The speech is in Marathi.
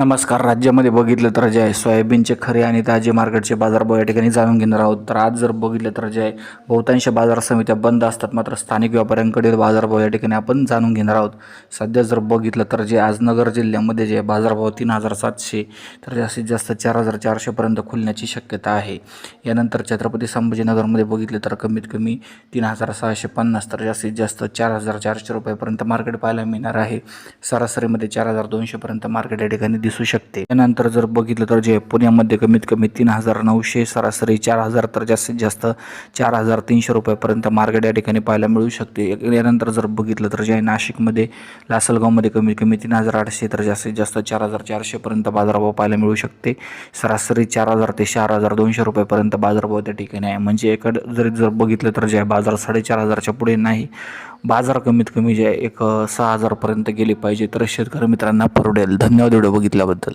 नमस्कार. राज्यामध्ये बघितलं तर जे आहे सोयाबीनचे खरे आणि ताजे मार्केटचे बाजारभाव या ठिकाणी जाणून घेणार आहोत. तर आज जर बघितलं तर जे आहे बहुतांश बाजार समित्या बंद असतात. मात्र स्थानिक व्यापाऱ्यांकडील बाजारभाव या ठिकाणी आपण जाणून घेणार आहोत. सध्या जर बघितलं तर जे आज नगर जिल्ह्यामध्ये जे आहे बाजारभाव तीन हजार सातशे तर जास्तीत जास्त चार हजार चारशेपर्यंत खुलण्याची शक्यता आहे. यानंतर छत्रपती संभाजीनगरमध्ये बघितलं तर कमीत कमी तीन हजार सहाशे पन्नास तर जास्तीत जास्त चार हजार चारशे रुपयापर्यंत मार्केट पाहायला मिळणार आहे. सरासरीमध्ये चार हजार दोनशेपर्यंत मार्केट या ठिकाणी दिसू शकते. त्यानंतर जर बघितलं तर जे पुण्यामध्ये कमीत कमी तीन हजार नऊशे सरासरी चार हजार तर जास्तीत जास्त चार हजार तीनशे रुपयापर्यंत मार्केट या ठिकाणी पाहायला मिळू शकते. यानंतर जर बघितलं तर जे नाशिकमध्ये लासलगावमध्ये कमीत कमी तीन हजार आठशे तर जास्तीत जास्त चार हजार चारशेपर्यंत बाजारभाव पाहायला मिळू शकते. सरासरी चार हजार ते चार हजार दोनशे रुपयापर्यंत बाजारभाव त्या ठिकाणी आहे. म्हणजे एकड जरी जर बघितलं तर जे बाजार साडेचार हजारच्या पुढे नाही बाजार कमीत कमी जे आहे एक सहा हजारपर्यंत गेले पाहिजे तर शेतकरी मित्रांना परवडेल. धन्यवाद व्हिडिओ बघितल्याबद्दल.